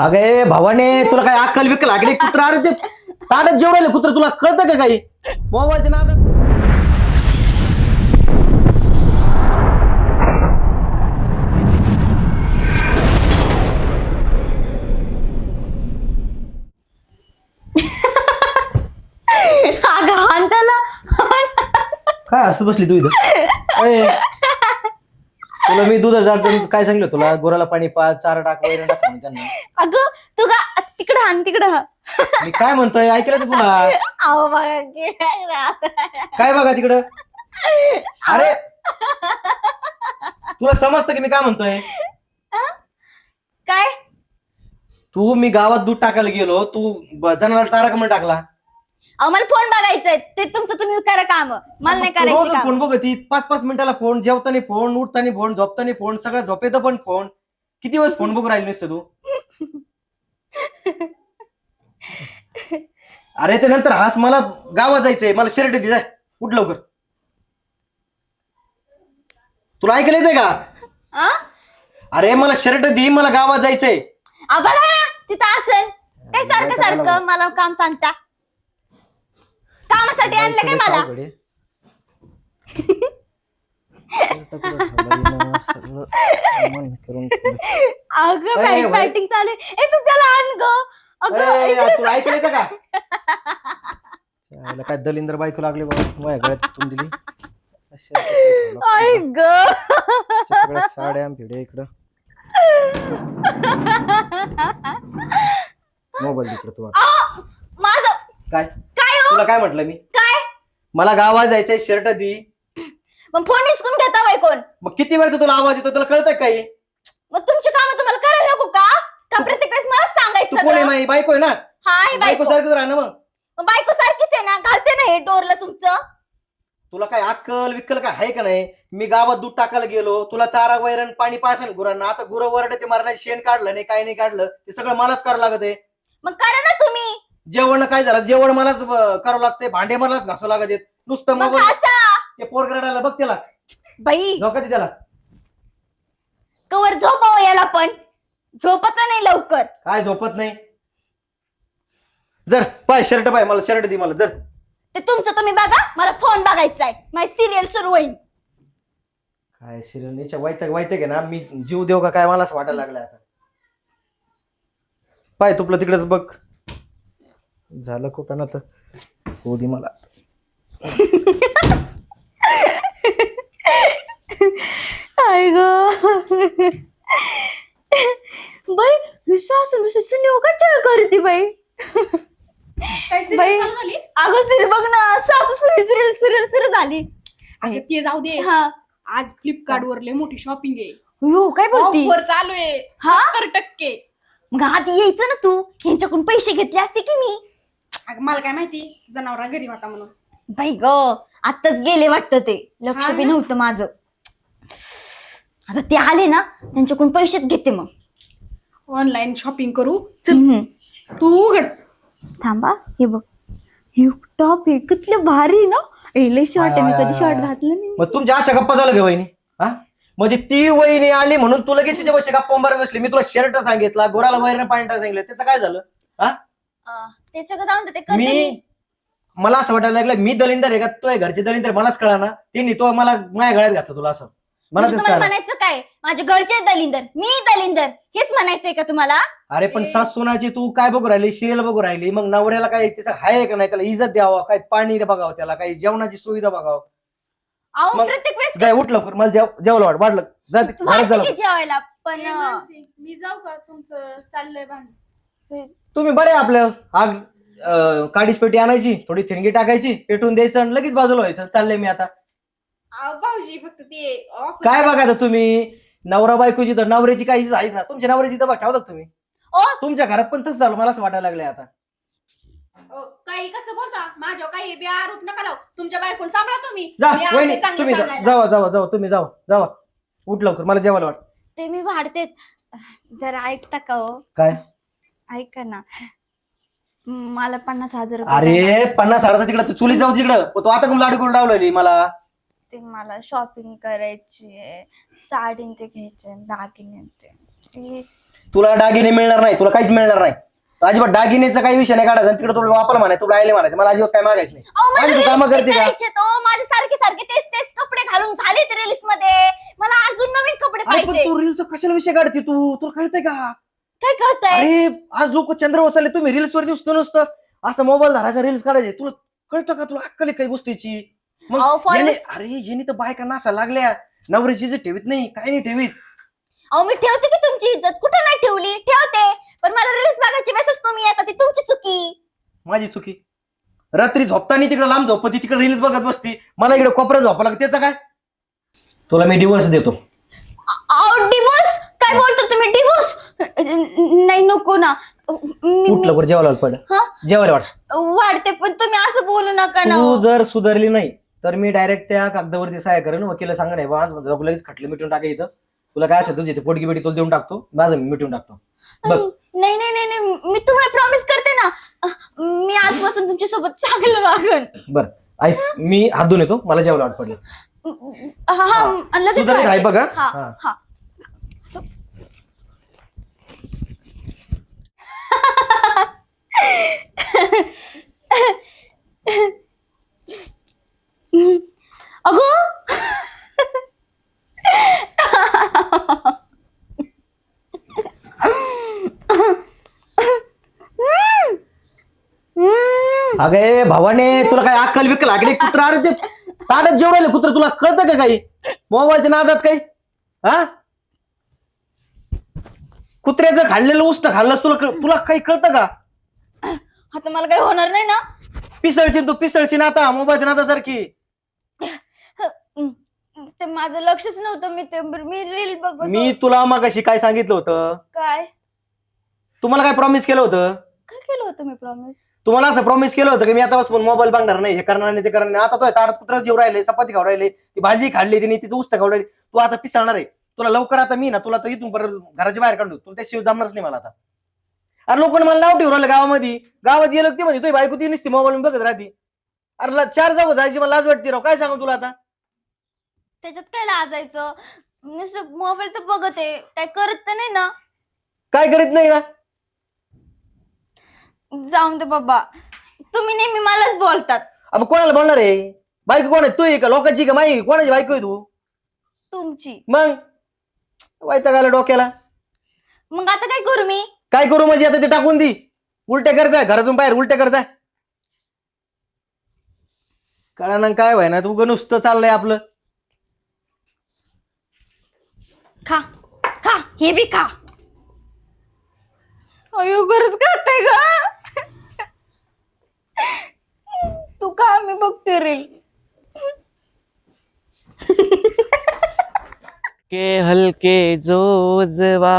अगे भावाने तुला काय अक्कल बिक्कल लागली कुत्रा अरे ते ताडत जेवढे कुत्र तुला कळतं का काही? मोबाईलच्या नादात अगं हाण त्याला काय असं बसली तू इथं? अय, तुला मी दूध जातो काय सांगितलं तुला गुराला पाणी पाच चारा टाक वगैरे टाक म्हणून त्यांना. अगं तू का तिकडं हाण तिकडं. मी काय म्हणतोय? ऐकलं तर तुला? अहो बघा की काय राहत. काय बघा तिकडं? अरे! तुला समजतं की मी काय म्हणतोय? काय? तू मी गावात दूध टाकायला गेलो तू ब- जनावराला चारा कमी टाकला? अहो मला फोन बघायचंय. ते तुमचं तुम्ही करा काम. मला नाही करायची रोजच काम. फोन बघ ती पाच पाच मिनिटाला फोन जेवताना फोन उठताना फोन झोपताना फोन सगळं झोपेत पण फोन किती वेळेस फोन बघू राहिली नसतं तू? अरे ते नंतर हास. मला गावात जायचंय. मला शर्ट दे जाय उठ लवकर. तुला ऐकायला येतंय का? आ? अरे मला शर्ट दे. मला गावात जायचंय. बघा ना तिथं असेल. काय सारखं सारखं मला काम सांगता? कामासाठी आणलं काय मला? अगं बाई? बॅटिंग चालू आहे. ए तू त्याला आण ग. अगं इकडे तुला का? याला काय दलिंदर बायको लागले बाबा माझ्या गळ्यात तुटून दिली. अशा आई ग. सगळ्या साड्या भिड्या इकडं मोबाईल इकडं तू आता. आ, माझं काय? तुला काय म्हटलं मी? काय? मला गावात जायचंय शर्ट दी मग फोन हिसकून घेता बाई कोण? मग किती वेळचा तुला आवाज येतो? तुला कळतंय काही मग तुमची कामं तुम्हाला करायला नको का? का प्रत्येक वेळेस मला तू सांगायचं कोण आहे सगळं? माई? बायको आहे ना? हाय बायको. बायको सारखं राहा ना मग. मग बायको सारखीच आहे ना? घालते ना हे डोरला तुमचं? तुला काय अक्कल विक्कल काय आहे का नाही? मी गावात दूध टाकायला गेलो. तुला चारा वैरण पाणी पासन गुरांना आता गुरं वरडे ते मारणार शेण काढलं नाही काही नाही काढलं ते सगळं मलाच करावं लागत आहे. मग करा ना तुम्ही. जेवण काय झालं? जेवण मलाच अं, करावं लागतंय. भांडे मलाच घासावं लागत आहेत. नुसतं मग मोबाईल ते पोर रडायला बघ त्याला. बाई. झोका दे त्याला. कवर झोपावं याला पण. झोपत नाही लवकर. काय झोपत नाही? जर पाय शर्ट पाय मला शर्ट दे मला जर. ते तुमचं तुम्ही बघा. मला फोन बघायचा आहे. माझी सिरियल सुरू होईल. काय शिरण्याच्या वाईट वाईट आहे ना. मी जीव देऊ का काय? मला असं वाटायला लागलं आता. पाय तुपलं तिकडेच बघ. झालं कुठं ना तर? होऊ दे मला काय ग. बाई सासू नुसतं सुनी का चळ करते बाई. काय serial बाई चालू झाली? अगं सिरियल बघ ना सासू सुनी सिरियल सिरियल सुरू झाली. अगं ते जाऊ दे. हा. आज फ्लिपकार्ट वर लय मोठी शॉपिंग आहे. हो काय बोलती? ऑफर चालू आहे. हा? सत्तर टक्के. मग आधी यायचं ना तू? यांच्याकडून पैसे घेतले असते की मी? अगं मला काय माहिती? तुझा नवरा घरी होता म्हणून. बाई ग आत्ताच गेले वाटतं ते. लक्ष हा बी ना? नव्हतं माझं. आता ते आले ना त्यांच्याकडून पैसेच घेते मग. ऑनलाईन शॉपिंग करू? चल हम्म. तू उघड. थांबा हे बघ. हे टॉप आहे कितलं भारी ना. ए, लय शॉर्ट आहे मी कधी शॉर्ट. घातलं नाही. मग तुमच्या अशा गप्पा झालं का वहिनी? हा? म्हणजे ती वहिनी आली म्हणून तुला किती तिच्या पैसे गप्पा मारत बसली? मी तुला शर्ट सांगितला गोराला वैरण पाणी सांगितलं त्याचं काय झालं? हा? अं, ते सगळं जाऊन दे, ते करते मी मी. मला असं वाटायला लागलं मी दलिंदर आहे का? तो आहे घरचे दलिंदर मलाच कळा ना त्यांनी तो मला माझ्या गळ्यात घातला तुला असं. मला म्हणजे तेच तुम्हाला कळलं. म्हणायचं काय? माझे घरचे दलिंदर मी दलिंदर. हेच म्हणायचंय का तुम्हाला? अरे पण सास सोनाची तू काय बघू राहिली? सिरियल बघू राहिली? मग नवऱ्याला काय त्याचं हाय का नाही? त्याला इज्जत द्यावं? काय पाणी बघावं त्याला? काही जेवणाची सुविधा बघावं? अहो मग प्रत्येक वेळेस जाय उठ लवकर. मला जेव जेवलं वाट वाटलं जा ती- घरात जा व्हायचं की लवकर. जेवायला पण ए, अं, मानसी, मी जाऊ का तुमचं चाललंय भांडण? तुम्ही बरे आपलं. आग अं, काडीच पेटी आणायची थोडी थिणगी टाकायची पेटून द्यायचं आणि लगेच बाजूला व्हायचं. चाललंय मी आता. अहो, भाऊजी फक्त ते काय बघा आता तुम्ही? नवरा बायकोची तर नवऱ्याची काही इज्जत आहे ना. तुमच्या नवऱ्याची तर ठेवतात तुम्ही? ओ! तुमच्या घरात पण तसं झालं मला असं वाटायला लागलंय आता. अहो, काही कसं बोलता? माझ्यावर काही बी आरोप नका लावू. तुमच्या बायकोन सांभाळा तुम्ही. जा मी आले वहिनी चांगलं तुम्ही जा- सांगायला. जावा जावा जावा तुम्ही जावा जावा. उठ लवकर मला जेवायला वाट ते मी वाढतेच. जरा ऐकता का हो? काय? ऐका ना. मला पन्नास हजार रुपये द्या अरे पन्नास हजाराचा तिकडं तू चुली जाऊ तिकडं. तो आता कुठं लाडू करून लावलेली मला? ना. ते मला शॉपिंग करायची आहे. साडी ते घ्यायचे दागिने ते. प्लीज तुला दागिने मिळणार नाही तुला काहीच मिळणार नाही. अजिबात दागिनेचा काही विषय नाही काढायचा तिकडे तुला वापर म्हणाय तुला आयले म्हणायचं. मला अजिबात काय मागायचं नाही. अहो, मला माझी तू reels कामं करते का? करायचे तो माझे सारखे सारखे तेच तेच कपडे घालून झाले ते रील्समध्ये. मला अजून नवीन कपडे अरे पण पाहिजे. तू रील्स कशाला विषय काढते तू? तुला कळतंय का? काय कळतंय अरे आज लोक चंद्र वसाले तुम्ही रील्स वर दिसतो नुसतं. असं मोबाईल धरायचा रील्स काढायचे. तुला कळतं का तुला अक्कल आहे काही गोष्टीची? मग अहो, याने- अरे यांनी तर बायका नासा लागल्या. नवऱ्याची इज्जत ठेवीत नाही काही नाही ठेवीत. अहो मी ठेवते की तुमची इज्जत? कुठे नाही ठेवली? ठेवते. पण मला रील्स बघायची वेळेस तुम्ही येतात ती तुमची चुकी. माझी चुकी. रात्री झोपताना तिकडे लांब झोपती तिकडे रील्स बघत बसती. मला इकडे कोपऱ्यात झोपा लागत. त्याचं काय? तुला मी डिवोर्स देतो. अहो डिवोर्स काय बोलतो तुम्ही? डिवोर्स नाही नको ना. मी- उठलं बरं जेवायला पड. हा? जेवायला वाट वाढते पण तुम्ही असं बोलू नका ना. तू जर सुधारली नाही तर मी डायरेक्ट त्या कागदावरती सहाय्य करेन. वकील सांगा नाही बा आज माझं लगेच खटलं मिटून टाका इथं. तुला काय असेल तुझी ते पोटगी बिटी तुला देऊन टाकतो. माझं मी मिटून टाकतो. बघ. नाही नाही नाही नाही. मी तुम्हाला प्रॉमिस करते ना. मी आजपासून तुमच्यासोबत चांगलं वागन. बर. ऐक मी हात धुवून येतो. मला जेवायला वाट पडली. हा हा लगेच सुधारित आहे वाढते. बघा. हा हा. हा. अगो? अगे भावाने तुला काय अक्कल बिक्कल आकडे कुत्रा अरे ते? ताटत जेवढायला कुत्र तुला कळतं का काही? मोबाईलच्या नादात काही? हा? कुत्र्याचं खाल्लेलं उस्त खाल्लंस तुला कळ- तुला काही कळतं का? आता मला काही होणार नाही ना? पिसळची तू पिसळची ना आता मोबाईलच्या नादासारखी. ते माझं लक्षच नव्हतं मी ते मी रील बघत मी होते. तुला मगाशी काय सांगितलं होतं? काय? तुम्हाला काय प्रॉमिस केलं होतं? काय केलं होतं मी प्रॉमिस तुम्हाला असं प्रॉमिस केलं होतं की मी आता बसून मोबाईल बघणार नाही हे करणार नाही ते करणार नाही. आता तो ताटात कुत्रा जेव राहिले चपाती खाऊ राहिले ती भाजी खाल्ली तिने तिचं उस्त खाऊ राहिली. तू आता पिसळणार आहे. तुला लवकर आता मी ना तुला तर इथून परत घराच्या बाहेर काढू तुला त्याशिवाय जमणारच नाही मला आता. अरे लोकांना मला नाव ठेवू राहिलं गावामध्ये. गावात गेलो ती म्हणजे तुझी बायको ती नसती मोबाईल बघत राहती. अरे ला- चार जाऊ जायची मला लाज वाटते राव. काय सांगू तुला आता? त्याच्यात काय लाजायचं? नुसतं मोबाईल तर बघत आहे. काय करत तर नाही ना. काय करीत नाही ना? जाऊन दे बाबा. तुम्ही नेहमी मलाच बोलतात. अब कोणाला बोलणार आहे? बायको कोण आहे? तू आहे का? लोकांची का? माही कोणाची बायको आहे तू? तुमची. मग? वायता आलं डोक्याला. मग आता काय करू मी? काय करू म्हणजे आता ते टाकून दी. उलटे करजाय घरातून बाहेर उलटे करजाय कळा काय व्हाय ना तू ग नुसतं चाललंय आपलं. खा खा हे बी खा. अयो गरज करते ग? तू का मी बघते रील के हलके जोजवा.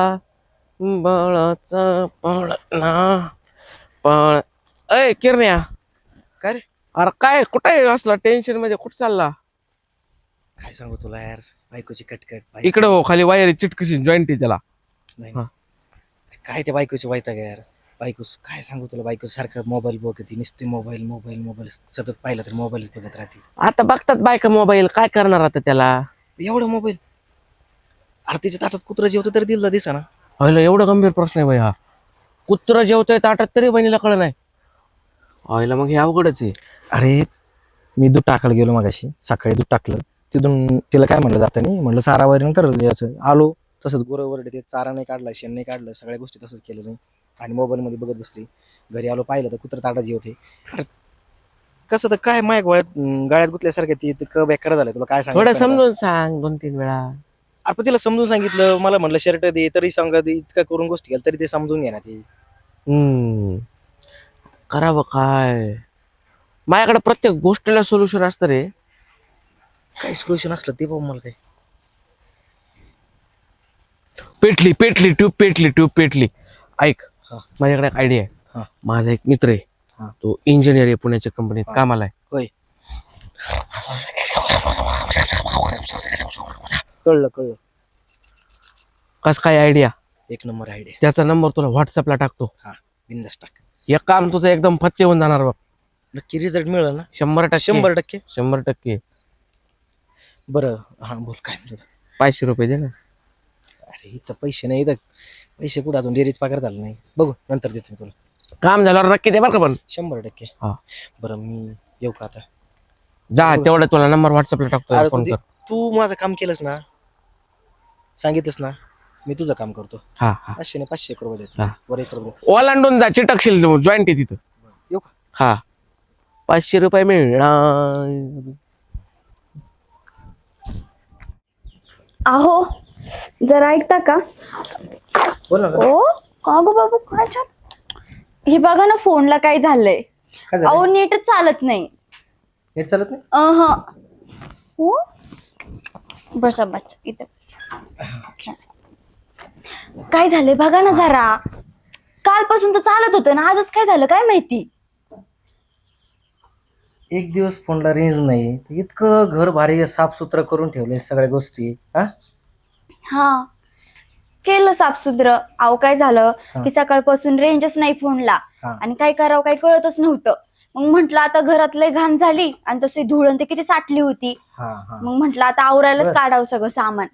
बळाचा पळना. पण अय किरण्या. काय रे? अरे काय कुठे असला? टेन्शनमध्ये कुठं चालला? काय सांगू तुला यार? बायकोची कटकट इकडे हो खाली वायर चिटकशी जॉईंट त्याला. नाही हा. काय ते बायकोची वायता का यार? बायको काय सांगू तुला? बायको सारखं मोबाईल बघते नुसते मोबाईल मोबाईल मोबाईल सतत पाहिलं तर मोबाईलच बघत राहते. आता बघतात बायका मोबाईल काय करणार आता त्याला? एवढं मोबाईल अरे तिच्या ताटात कुत्रा जेवतं तरी दिला दिसा ना पहिलं एवढा गंभीर प्रश्न आहे बाई हा. कुत्र जेवतोय ताटात तरी बहिणीला कळ नाही. आईला मग हे अवघडच आहे. अरे मी दूध टाकायला गेलो मगाशी. सकाळी दूध टाकलं. तिथून तिला काय म्हणलं जातं नाही? म्हणलं चारा वैरण कर याचं आलो. तसंच गुरं वरडे ते चारा नाही काढला शेण नाही काढलं सगळ्या गोष्टी तसंच केलं नाही आणि मोबाईलमध्ये बघत बसली. घरी आलो पाहिलं तर कुत्र ताटा जेवते. अरे कसं तर काय माय गोळ्यात गाळ्यात गुतल्यासारखं ती. क बेकार झालं तुला काय थोडं सांग समजून सांग दोन तीन वेळा. अरे तिला समजून सांगितलं मला म्हणलं शर्ट दे तरी सांगा दे इतकं करून गोष्टी केल्या तरी ते समजून घे ना ती. हम्म. करावं काय? माझ्याकडे प्रत्येक गोष्टीला सोल्युशन असतं रे. काय सोल्युशन असलं ते पाहू मला काय. पेटली पेटली ट्यूब पेटली ट्यूब पेटली. ऐक हा. माझ्याकडे एक आयडिया हा. आहे माझा एक मित्र हा. आहे तो इंजिनियर आहे पुण्याच्या कंपनीत हा. कामाला आहे. होय. कळलं कळलं. कस काय आयडिया एक नंबर आयडिया त्याचा नंबर तुला व्हॉट्सअपला टाकतो. हा बिंदास टाक. एक काम तुझं एकदम फत्ते होऊन जाणार बघ. नक्की रिझल्ट मिळेल ना? शंभर टक्के. शंभर टक्के? शंभर टक्के. बरं हा बोल काय म्हणत? पाचशे रुपये दे ना. अरे इथं पैसे नाही इथं पैसे कुठं अजून डेअरीच पगार झाला नाही. बघू नंतर देतो मी तुला. काम झाल्यावर नक्की दे बरं का पण. शंभर टक्के. हा. बरं मी येऊ का आता? जा तेवढं तुला नंबर व्हॉट्सअपला टाकतो अरे फोन तू कर. दे- तू माझं काम केलंस ना सांगितलंस ना मी तुझं काम करतो. हा हा. पाचशे नाही पाचशे एक रुपये देतो. हा. वर एक रुपये. ओलांडून जा चिटकशील जॉईंट आहे तिथं. येऊ का? हा. पाचशे रुपये मिळणार. अहो जरा ऐकता का? बोल ना. ओ का गो बाबू काय छान. हे बघा ना फोनला काय झालंय. काय अहो नीटच चालत नाही. नेट चालत नाही? अह. हो बसा बच्चा इथे. काय झालंय? बघा ना जरा. कालपासून तर चालत होतं ना आजच काय झालं काय माहिती? एक दिवस फोनला रेंज नाही. इतकं घर भारी साफसुथरं करून ठेवले सगळ्या गोष्टी. हा? हा. केलं साफसुद्र अहो काय झालं? हा. की सकाळपासून रेंजच नाही फोनला. हा. आणि काय करावं काही कळतच नव्हतं. मग म्हंटल आता घरात लय घाण झाली. आणि तशी धुळण ते किती साठली होती. हा हा. मग म्हंटल आता आवरायलाच बरं. काढावं सगळं सामान.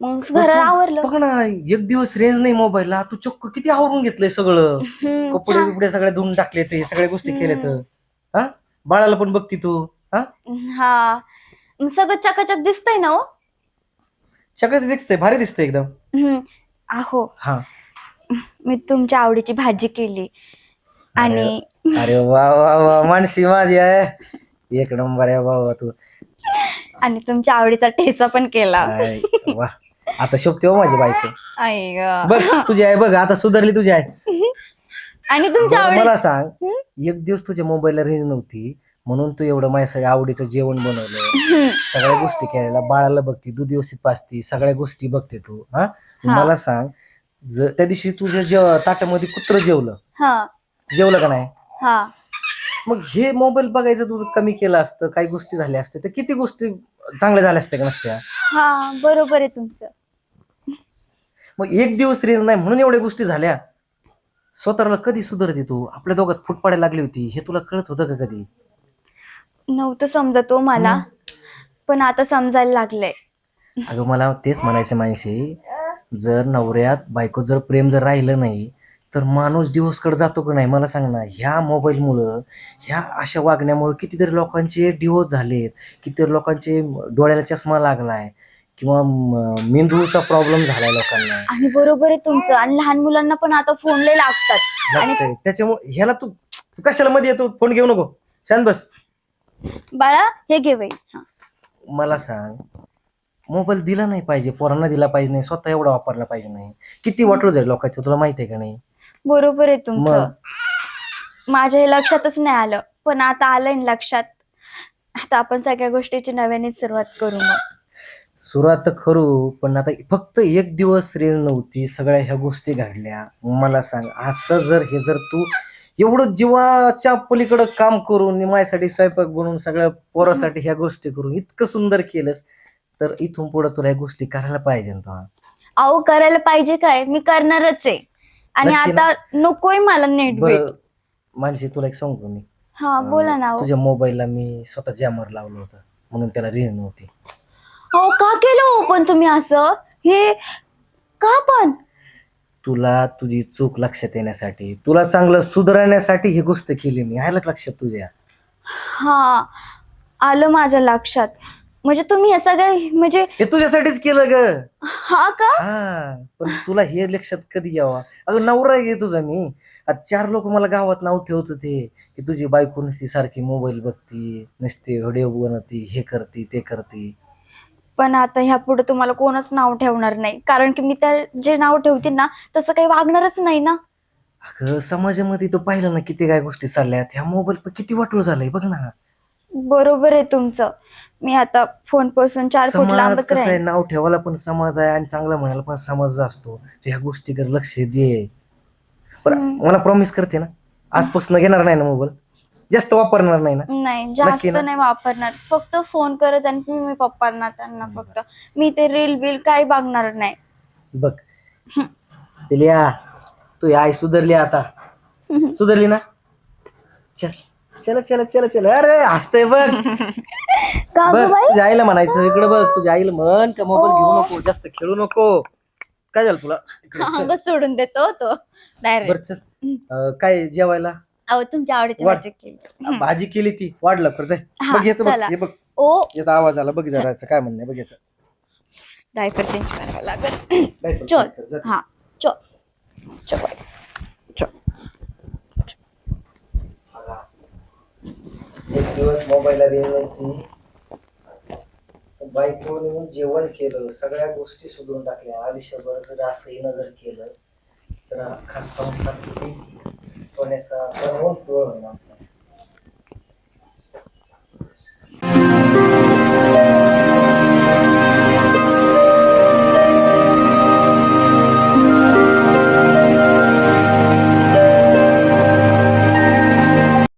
मग पण घर तू- आवरलं. बघ ना एक दिवस रेंज नाही मोबाईलला तू चक्क किती आवरून घेतलंय सगळं. हम्म, कपडे छान. बिपडे सगळे धुवून टाकले ते सगळ्या गोष्टी केल्यात हा? बाळाला पण बघती तू हा? हा. मग सगळं चकाचक दिसतंय ना हो? सगळंच दिसतंय भारी दिसतंय एकदम. हम्म, अहो हा. मी तुमच्या आवडीची भाजी केली. आणि अरे वा वा वा मानसी माझी आहे. एक नंबर आहे बाबा तू. आणि तुमच्या आवडीचा ठेचा पण केला. वा. आता शोभते हो माझी बायको आई ग. बघ तुझी आहे बघ आता सुधारली तुझी आहे आणि तुमच्या बरं, आवडी मला सांग? एक दिवस तुझ्या मोबाईलला रेंज नव्हती म्हणून तू एवढं माझ्यासाठी आवडीचं जेवण बनवलं. सगळ्या गोष्टी केलेल्या बाळाला बघती दूध व्यवस्थित पाचती सगळ्या गोष्टी बघते तू हा. मला सांग ज- त्या दिवशी तुझ्या जेव ताटामध्ये कुत्र जेवलं? हा. जेवलं का नाही? हा. मग हे मोबाईल बघायचं तू कमी केलं असतं काही गोष्टी झाल्या असत्या तर किती गोष्टी चांगल्या झाल्या असत्या का नसत्या? हा बरोबर आहे तुमचं. मग एक दिवस रेंज नाही म्हणून एवढ्या गोष्टी झाल्या. स्वतःला कधी सुधारते तू? आपल्या दोघात फूट पाडायला लागली होती. हे तुला कळत होतं का कधी? नव्हतं समजत हो मला. पण आता समजायला लागलंय. अगं मला तेच म्हणायचं माणशी जर नवऱ्यात बायको जर प्रेम जर राहिलं नाही तर माणूस डिवोर्सकडे जातो का नाही? मला सांग ना ह्या मोबाईलमुळं ह्या अशा वागण्यामुळे कितीतरी लोकांचे डिवोर्स झालेत कितीतरी लोकांचे डोळ्याला चष्मा लागलाय किंवा म- मेंदूचा प्रॉब्लेम झालाय लोकांना. आणि बरोबर आहे तुमचं. आणि लहान मुलांना पण आता फोन लय लागतात. लागतंय. त्याच्यामुळे ह्याला तू तू कशाला मध्ये येतो? फोन घेऊ नको. शांत बस. बाळा हे घे बाई. हा. मला सांग मोबाईल दिला नाही पाहिजे पोरांना दिला पाहिजे नाही स्वतः एवढा वापरला पाहिजे नाही. किती वाटलं जाईल लोकांचं तुला माहिती आहे का नाही? बरोबर आहे तुमचं? माझ्या हे लक्षातच नाही आलं. पण आता आलंय ना लक्षात. आता आपण सगळ्या गोष्टीची नव्याने सुरुवात करू मग. सुरुवात तर करू पण आता फक्त एक दिवस रेंज नव्हती. सगळ्या ह्या गोष्टी घडल्या. मला सांग असं जर हे जर तू एवढं जीवाच्या पलीकडं काम करून माझ्यासाठी स्वयंपाक बनवून सगळ्या पोरासाठी ह्या गोष्टी करून इतकं सुंदर केलंस तर इथून पुढे तुला ह्या गोष्टी करायला पाहिजे ना तुला. अहो करायला पाहिजे काय? मी करणारच आहे. आणि नक्की ना? आता नकोय मला नेट बरं बीट मानसी तुला एक सांगतो मी? हा बोला ना अहो. तुझ्या मोबाईलला मी स्वतः जॅमर लावलं होतं म्हणून त्याला रेंज नव्हती. अहो का केलं हो पण तुम्ही असं? हे का पण? तुला तुझी चूक लक्षात येण्यासाठी तुला चांगलं सुधारण्यासाठी ही गोष्ट केली मी. का लक्षात तुझ्या? हा आलं माझ्या लक्षात. म्हणजे तुम्ही हे सगळं म्हणजे हे तुझ्यासाठीच केलं ग. हा का? हा पण तुला हे लक्षात कधी यावा? अगं नवरा आहे गे तुझा मी. आज चार लोक मला गावात नाव ठेवत होते की तुझी बायको नसती सारखी मोबाईल बघती नसते व्हिडिओ बनवती हे करती ते करती. पण आता ह्या पुढे तुम्हाला कोणच नाव ठेवणार नाही. कारण की मी त्या जे नाव ठेवते ना तसं काही वागणारच नाही ना. अगं समाजामध्ये तू पाहिलं ना किती काय गोष्टी चालल्यात. ह्या मोबाईल पण किती वाटलं झालंय बघ ना. बरोबर आहे तुमचं. मी आता फोनपासून चार फूट समाज लांबच कसं आहे? नाव ठेवायला पण समाज आहे आणि चांगलं म्हणायला पण समाज असतो. तू ह्या गोष्टीकडे लक्ष दे. पण. मला प्रॉमिस करते ना आजपासून घेणार नाही ना मोबाईल जास्त वापरणार नाही ना? नाही जास्त ना? नाही वापरणार. फक्त फोन करत आणि मी मी पप्पांना त्यांना फक्त. मी ते रील बिल काही बघणार नाही. बघ. पिलिया तू आई सुधारली आता. सुधारली ना? चल. चल चल चल चल. अरे हसतय बघ. का बघ गं बाई? तुझ्या आईला म्हणायचं इकडे बघ तुझ्या आईला म्हण का मोबाईल घेऊ नको जास्त खेळू नको. काय झालं तुला? इकडे चल. अंग सोडून देतो तो. डायरेक्ट बरं चल. अं, काय जेवायला? अहो तुमच्या आवडीची वाट. भाजी केली भाजी केली ती. वाढलं कर जाय. हा, बघ याचं बघ चला. हे बघ. ओ. याचा आवाज आला बघ जरा याचं काय म्हणणं आहे, बघ याचं. डायपर चेंज करावं लागेल. पण चल. कर, जा. हा चल. चल. दिवस मोबाईलला रेंज नव्हती बायकोने जेवण केलं सगळ्या गोष्टी सुधरून टाकल्या. आयुष्यभर जर असंही नजर जर केलं तर अख्खा संसार किती सोन्याचा बनवून पिवळ